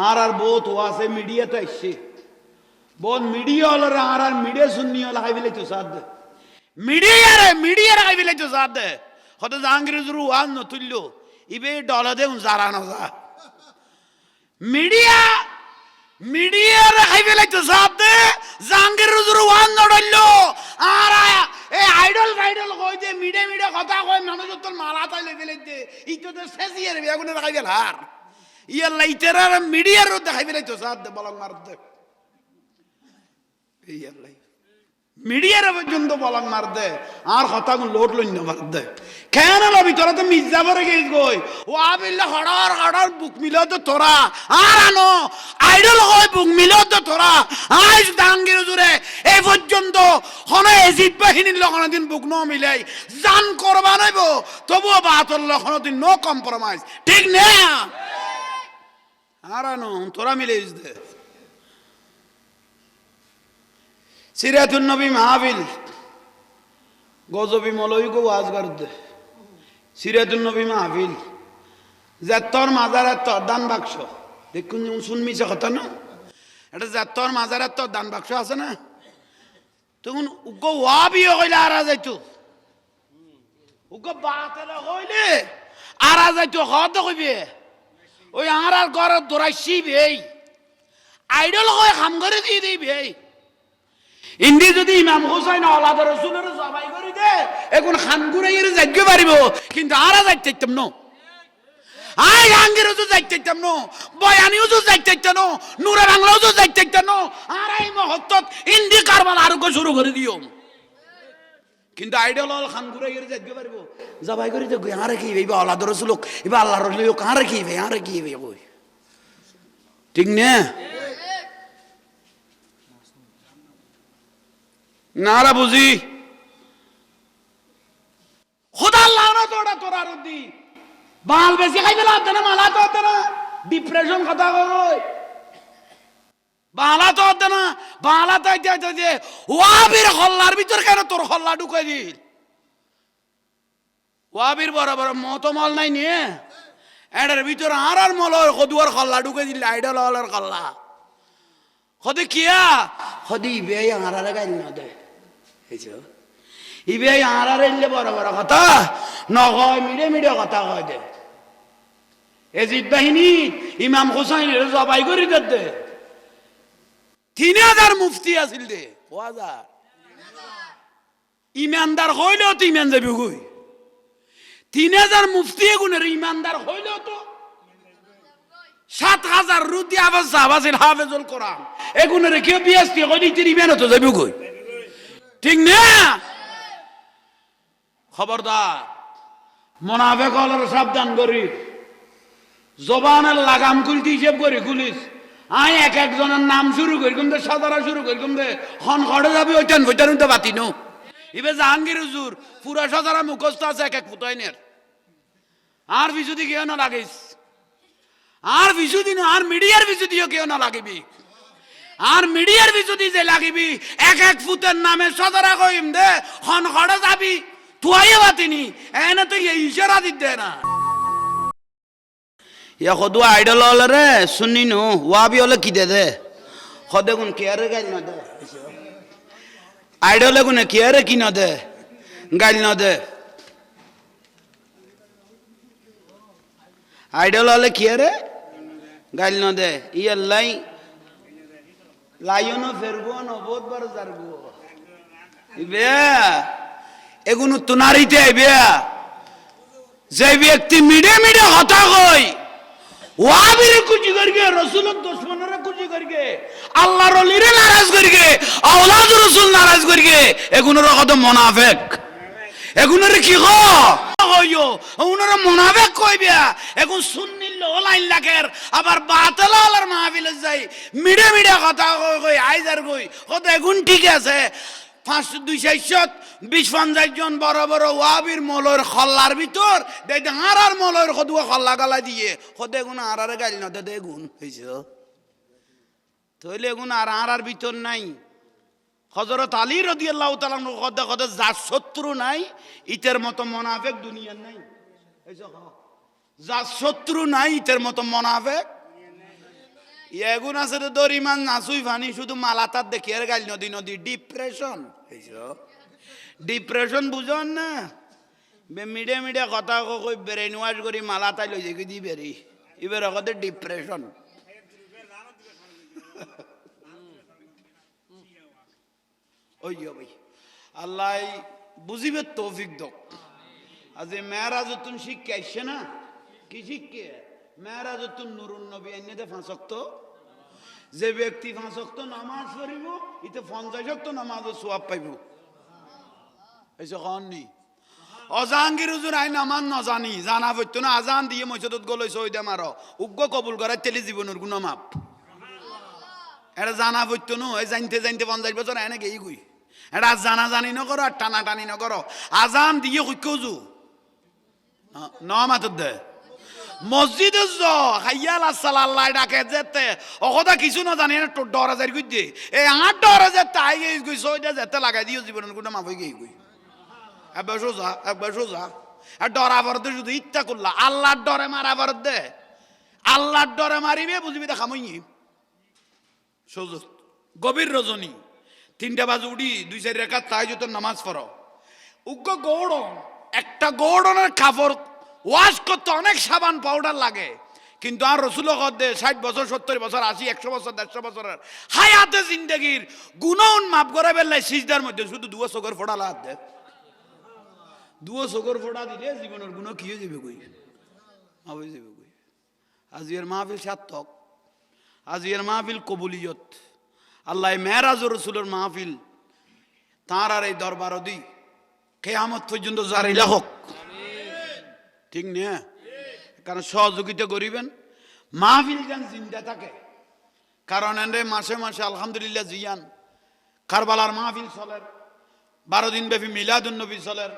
আর আর বহুত আছে মিডিয়া তো আসছে বহুত মিডিয়া হল আর আর মিডিয়া শুননি হল হাই বিলে তো সাদ মিডিয়া রে মিডিয়া হাই বিলে তো সাদ হতে জাহাঙ্গীর জরু ওয়ান ন তুল্য ইবে ডলা দে জারা না যা মিডিয়া মিডিয়ার হাই বিলে তো সাদ জাহাঙ্গীর জরু ওয়ান ন ডল্লো আর এ আইডল ফাইডল কই দে মিডিয়া মিডিয়া কথা কই মানুষ তোর মালা তাই লই ফেলে দে ইতো তো শেষিয়ার বেগুনে দেখাই গেল আর ইয়ার লাইটার মার দে আর মার দে কেন বুক মিল তো তোরা। আর আনো, আইডল হয় বুক মিল তো লক্ষণ দিন বুক ন মিলাই। নো ঠিক না? আর আনো তোরা মিলে দে সিরাতুন নবী মাহফিল গজবি মলই গো ওয়াজ করতে সিরাতুন নবী মাহফিল জাতর মাজারের তোর দান বাক্স দেখুন শুনমিছে কথা না এটা জাতর মাজারের তোর দান বাক্স আছে না তখন উগো ওয়াবি হইলে আরা যাইতো উগো বাতেলে হইলে আরা যাইতো হত কইবে ওই আর আর ঘরের দৌড়াইছি বেই আইডল হয় খাম করে দিয়ে দিই বেই ইন্দি যদি ইমাম হোসাইন আলাদা রসুলের জবাই করে দে এখন খান গুড়াইয়ের যাইতে পারিব কিন্তু আরা যাইতে চাইতাম ন? আই আঙ্গেরও তো চাইতাম ন? বয়ানিও তো যাইতে চাইতাম ন নুরে যাইতে চাইতাম ন? আর এই মহত্তত ইন্দি কারবার আরোগ্য শুরু করে দিও কিন্তু আইডল হল খান গুড়াইয়ের যাইতে পারিব। জবাই করে দেখো আরে কি ভাই আলাদা রসুল এবার আল্লাহ রসুল আরে কি ভাই আরে কি কই? ঠিক না? নারা বুঝি। খোদা আল্লাহ তোরা তোরা রুদি বাল বেশি খাইবে লাভ না, মালা তো হতে না। ডিপ্রেশন কথা কই বালা তো না, বালা তো হইতে যে ওয়াবির হল্লার ভিতর কেন তোর হল্লা ঢুকাই দিল? ওয়াবির বড় বড় মতমল নাই নিয়ে এটার ভিতর আর আর মল কদুয়ার হল্লা ঢুকাই দিল, আইডল হলের হল্লা। হতে কিয়া হদি ইবে আঁরারে গাইল না দে। ইবে আঁরারে ইলে বড় বড় কথা। নকয় মিডে মিডে কথা কয় দে। এজিদ বাহিনী ইমাম হুসাইনের জবাই করি দে। তিন হাজার মুফতি আছিল দে। হাজার ইমানদার হইলেও তো ইমান যাবি কই তিন হাজার মুফতি এগুনের ইমানদার হইলেও তো সাত হাজার রুটি আবার সাহাবাসিল হাফেজুল কোরআন। এগুনের কেউ বিয়াস্তি কই দিতে ইমান তো যাবি কই ঠিক না? খবরদার মোনাফেক হলার সাবধান করি জবানের লাগাম খুলতে হিসেব করি খুলিস আই এক একজনের নাম শুরু করি কিন্তু সাদারা শুরু করি কিন্তু খন খড়ে যাবি ওইটান ওইটান তো বাতি নো। ইবে জাহাঙ্গীর হুজুর, পুরা সাদারা মুখস্থ আছে, এক এক ফুটাইনের আর বিশুদি কেউ না লাগিস আর বিশুদি না, আর মিডিয়ার বিশুদিও কেউ না লাগিবি আর মিডিয়ার বিশুদি যে লাগিবি, এক এক ফুটের নামে সদরা কইম দে খন খড়ে যাবি তুয়াইও বাতিনি এনে তো ইশারা দিতে না। ইয়া সদু আইডল হলে রে শুনি নো ওয়াবি হলে কি দে দে সদে কোন কেয়ারে গাইল না দে আইডলে কোনে কেয়ারে কি না দে গাইল না দে আইডল হলে কেয়ারে গাইল না দে ইয়ার লাই লাইনো ফেরবো নবদ বার জারবো ইবে এগুলো তুনারিতে আইবে যে ব্যক্তি মিডে মিডে হতা করগে রসুলের দুশ্মনরে কুচি করগে আল্লাহর অলিরে নারাজ করগে আওলাদ রসুল নারাজ করগে এগুলোর কত মোনাফেক। কি ওনারা মোনাফেক কইবে। এখন আবার মাহফিলে যাই, মিডে মিডে কথা কই কই, আইজার কই, কত এগুন ঠিক আছে। পাঁচশো দুই চারশত বিশ, পঞ্চাশ জন বড় বড় ওয়াবির মলর খল্লার ভিতর দেখতে হারার মলর সদুয়া খল্লা গালা দিয়ে সদে গুণ আরারে গালি না, দে গুণ হয়েছে তৈলে গুণ আর আরার ভিতর নাই। হজরত আলী রদি আল্লাহ তালাম কদে কদে যার শত্রু নাই, ইতের মতো মনাফেক দুনিয়ার নাই। এই যার শত্রু নাই, ইতের মতো মনাফেক এগুন আছে তো দরিমান নাচুই ফানি শুধু মালাতার দেখি, আর গাইল নদী নদী ডিপ্রেশন ডিপ্রেশন বুঝন না? মিডে মিডে কথা কই ব্রেন ওয়াশ করি, মালা তাই লই যাই দি বেরি। এবার আগতে ডিপ্রেশন ওই ভাই আল্লাহ বুঝিবে তৌফিক দক আজ মেয়েরাজতুন শিক্ষা আসছে না, কি শিক্ষে? মেয়েরাজতুন নুরুন নবী এনে ফাঁসক্ত যে ব্যক্তি ফাঁসক্ত নামাজ পড়িব, ইতে পঞ্চাশক্ত নামাজ সোয়াব পাইব। এসে কন নি? অজাহাঙ্গীর হুজুর আই নামান নজানি, জানা পড়ত না, আজান দিয়ে মসজিদত গলৈ সই দে মার। উগ্র কবুল করে তেলি জীবনের গুণ মাপ। এটা জানা পড়ত নো, এই জানতে জানতে পঞ্চাশ বছর এনে গেই। গুই এটা জানা জানি নকর আর টানা টানি নকর আজান দিয়ে কইকজু ন মাতত দে। মসজিদে য হাইয়াল আসাল্লাহ ডাকে যেতে। অকদা কিছু না জানি না তোর ডরা যাই দে। এই আট ডরা যেতে, আই গেই গুই সইটা যেতে লাগাই দিও জীবনের কোনো মাফই গেই গুই একবার সোজা একবার সোজা। আর ডরা ভরতে শুধু ইচ্ছা করলা আল্লাহর ডরে মারা দে। আল্লাহর ডরে মারিবে বুঝবি দেখা মই সোজা। গভীর রজনী তিনটা বাজে উঠি, দুই চারি রেখা তাই যত নামাজ পড়ো উগ্র গৌড়ন একটা গৌড়নের কাপড় ওয়াশ করতে অনেক সাবান পাউডার লাগে। কিন্তু আর রসুল দে ষাট বছর, সত্তর বছর, আশি, একশো বছর, দেড়শো বছরের হায়াতে জিন্দগির গুণন মাপ করে বেললাই সিজদার মধ্যে। শুধু দুয়ো চোখের ফোড়া লাগ দে। দুয়ো চোখের ফোড়া দিলে জীবনের গুণ কি হয়ে যাবে কই? হয়ে যাবে কই? আজি এর মাহফিল সার্থক। আজি এর মাহফিল কবুলিয়ত। আল্লাহ মেহরাজ রসুলের মাহফিল তাঁর আর এই দরবার দি। কেয়ামত পর্যন্ত জারি হোক ঠিক নিয়ে কারণ সহযোগিতা করিবেন। মাহফিল যেন জিন্দা থাকে। কারণ এনে মাসে মাসে আলহামদুলিল্লাহ জিয়ান। কারবালার মাহফিল চলের। বারো দিন ব্যাপী মিলাদুন নবী চলের।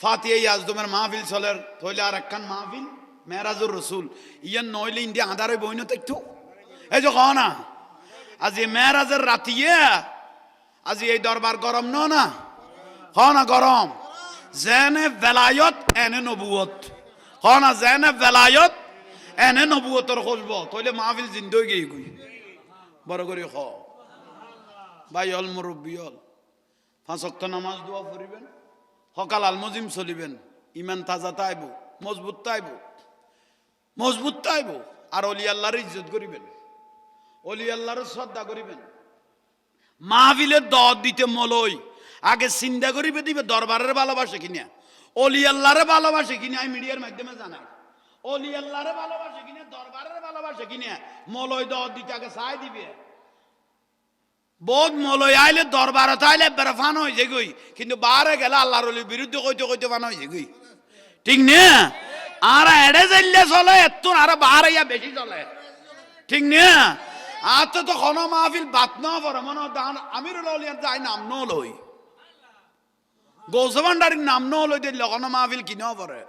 ফাতিয়া আজদমের মাহফিল চলের। তৈলে আর একখান মাহফিল মেহরাজুর রসুল। ইয়ান নইলে ইন্ডিয়া আধারে বইন দেখতো এই যে না, আজি মেহরাজের রাতিয়ে আজি এই দরবার গরম ন না? হ না গরম? জেনে বেলায়ত, এনে নবুয়ত। হ না জেনে বেলায়ত এনে নবুয়তর খুঁজব তইলে মাহফিল জিন্দই গেই গুই বড় করে খ ভাই অল মুরব্বী অল ফাঁসক্ত নামাজ দোয়া ফুরিবেন সকাল আলমজিম চলিবেন ইমান তাজা তাইব মজবুত তাইব মজবুত তাইব আর অলি আল্লাহর ইজ্জত করিবেন অলি আল্লাহর শ্রদ্ধা করিবেন মাহফিলের দর দিতে মলই আগে চিন্তা করিবে দিবে দরবারের ভালোবাসে কিনা অলি ভালোবাসে কিনা আমি মিডিয়ার মাধ্যমে জানাই। অলি ভালোবাসে কিনা দরবারের ভালোবাসে কিনা মলই দর আগে চাই দিবে। বোধ মলই আইলে দরবারত আইলে বেড়া ফান হয়ে যে গই কিন্তু বারে গেলে আল্লাহর অলির বিরুদ্ধে কইতে কইতে ফান হয়ে যে গই ঠিক নে? আর এড়ে যাইলে চলে এত আর বাহার ইয়া বেশি চলে। ঠিক নে? আর তো তো কোনো মাহফিল বাত না পড়ে মনে দান আমির ললিয়ার যাই নাম ন লই গৌসভান্ডারির নাম ন লই দিলে কোনো মাহফিল কিনা পড়ে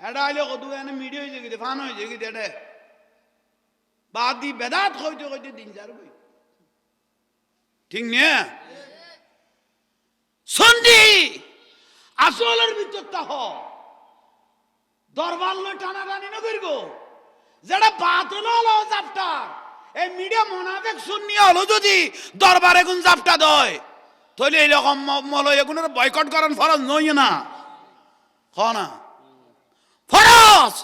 এটা আইলে কত এনে মিডিয়া হয়ে যাই ফান হয়ে যাই এটা বাদ দি বেদাত কইতে কইতে দিন যার বই ঠিক নে? সন্ধি আসলের ভিতর তাহ। দরবার লই টানা টানি না করিব যেটা বাতিল হলো জাপটা এই মিডিয়া মোনাফেক শুনি হলো যদি দরবার এগুন জাপটা দয়? তাহলে এইরকম মলয় এগুনের বয়কট করেন ফরজ না। না। ফরজ!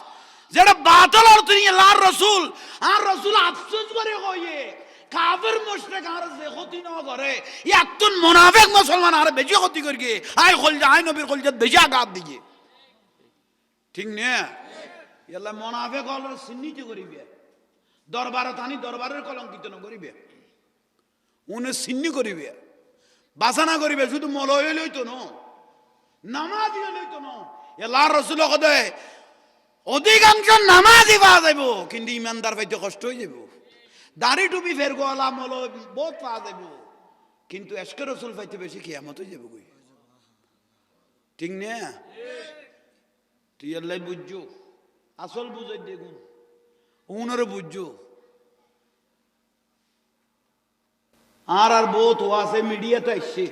যেটা বাতিল লার রসুল, আর রসুল আফসোস করে কইয়ে, কাফের মুশরিক আর যে ক্ষতি না করে ইয়াতুন মুনাফিক মুসলমান আর বেশি ক্ষতি আই কল আই নবীর কল বেশি আঘাত দিয়ে ঠিক নে? ইয়াল্লা মুনাফিক হল চিহ্নিত করিবে। দরবার থানি দরবারের কলঙ্কিত ন করিবে। উনি চিহ্নি করিবে। বাসানা করিবে শুধু মলয় লইতো ন। নামাজি লইতো ন। এল্লা রসুল কদে অধিকাংশ নামাজি পাওয়া যাইব কিন্তু ইমানদার পাইতে কষ্ট হয়ে যাব। দাড়ি টুপি ফের গোয়ালা মল বহুত পাওয়া যাব। কিন্তু এসকে রসুল পাইতে বেশি কিয়ামত হয়ে যাব ঠিক নে? তুই এল্লাই বুঝছ আসল বুঝাই দেখুন। উনারে বুঝছ আর আর বহুত ও আছে মিডিয়া তো আসছে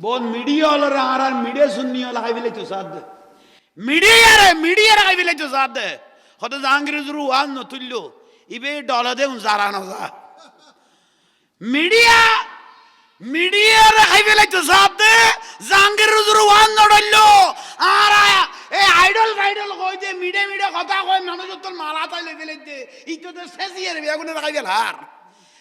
বহুত মিডিয়া হল আর আর মিডিয়া শুননি হল হাই বিলাই তো সাথ মিডিয়ারে মিডিয়ার হাই বিলাই তো সাথ হয়তো জাহাঙ্গীর ওয়াজ নতুল্য ইবে ডলে দেউন জারা নজা মিডিয়া মিডিয়ার খাই ফেলাইতো সাপ দে জাঙ্গির রুজুর ওয়ান নড়ল আর এই আইডল ফাইডল কই দে মিডে মিডে কথা কই মানুষ তোর মালা তাই লে ফেলাইতে ইতো তো শেষিয়ার বেগুনে রাখাই ফেলার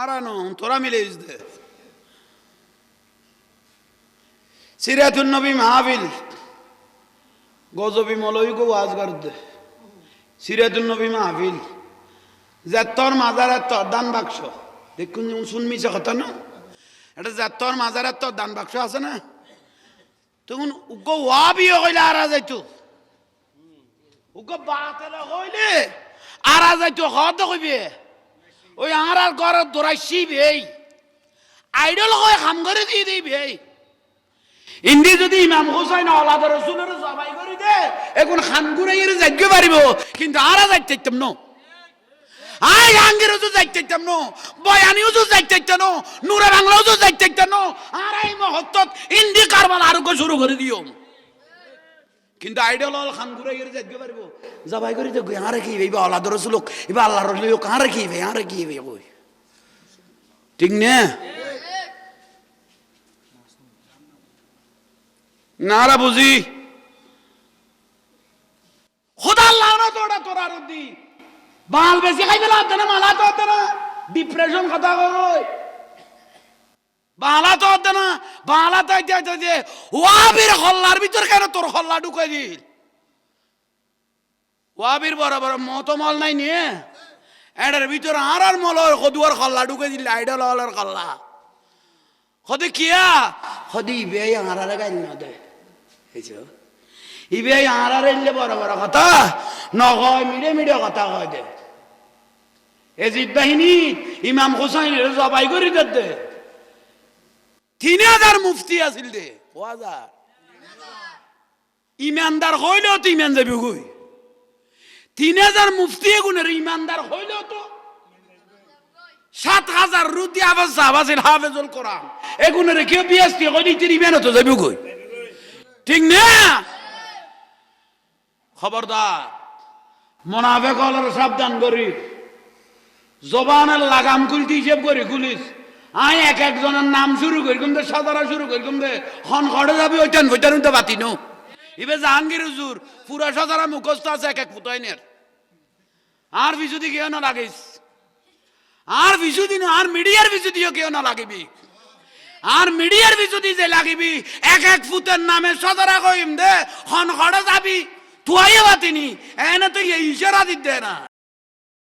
আর আনো তোরা মিলে দে সিরাতুন নবী মাহফিল গজবি মলই গো ওয়াজ করতে সিরাতুন নবী মাহফিল জাতর মাজারের তোর দান বাক্স। দেখুন শুনমিছে কথা না? এটা জাতর মাজারের তোর দান বাক্স আছে না? তখন উগ্র ওয়াবি হইলে আরা যাইতো। উগ্র বাতেলে হইলে আরা যাইতো হতে কইবে ওই আর আর ঘরের দৌড়াইছি বেই। আইডল হয় খাম করে দিয়ে দিই বেই। ইন্দি যদি ইমাম হুসাইন আলাদ রসুলের জবাই করে দে, এখন খান গুড়াইয়ের যাইতে পারিব, কিন্তু আরা যাইতে চাইতাম ন। আই আঙ্গির তো যাইতে চাইতাম ন, বয়ানিও তো যাইতে চাইতাম ন নুরা বাংলাও তো যাইতে চাইতাম ন। আর এই মহত্তত ইন্দি কারবাল আরোগ্য শুরু করে দিও। কিন্তু আইডল হল খান গুড়াইয়ের যাইতে পারিব। জবাই করে দে আরে কি ভাই আলাদ রসুলক এবার আল্লাহ রসুল আরে কি ভাই, আরে কি ভাই ঠিক না? নারা বুঝি। খোদা তোরা তোরা বাল বেশি খাই ফেলা হতে না মালা তো ডিপ্রেশন কথা কই বালা তো হতে না। বালা তো হইতে যে ওয়াবির হল্লার ভিতর কেন তোর হল্লা ঢুকাই দিল? ওয়াবির বড় বড় মতো মল নাই নিয়ে এটার ভিতর আর আর মল কদুয়ার হল্লা ঢুকাই দিল আইডল হলার হল্লা। হদে কিয়া হদে ইবে আঁরারে গাইল না দে। ইবে আঁরারে ইলে বড় বড় কথা। নকয় মিডে মিডে কথা কয় দে। এজিদ বাহিনী, ইমাম হুসাইনের জবাই করি দে। তিন হাজার মুফতি আছিল দে। ও হাজার ইমানদার হইলেও তো ইমান যাবি গই তিন হাজার মুফতি এগুনের ইমানদার হইলেও তো সাত হাজার রুটি আবার সাহাবাসিল হাফেজুল কোরআন। এগুনের কেউ বিয়াস্তি কই দিতে ইমান তো যাবি গই ঠিক না? খবরদার, মোনাফেক হলার সাবধান করি জবানের লাগাম খুলতে হিসেব করি খুলিস। আই এক একজনের নাম শুরু করি কিন্তু সাদারা শুরু করি কিন্তু খন খড়ে যাবি, ওইটান ওইটান তো বাতি নো। ইবে জাহাঙ্গীর হুজুর, পুরা সাদারা মুখস্থ আছে এক এক ফুটাইনের আর বিশুদি কেউ না লাগিস আর বিশুদি না, আর মিডিয়ার বিশুদিও কেউ না লাগিবি আর মিডিয়ার বিশুদি যে লাগিবি, এক এক ফুটের নামে সদরা কইম দে খন খড়ে যাবি তুয়াইও বাতিনি, এনে তো ইশারা দিতে না।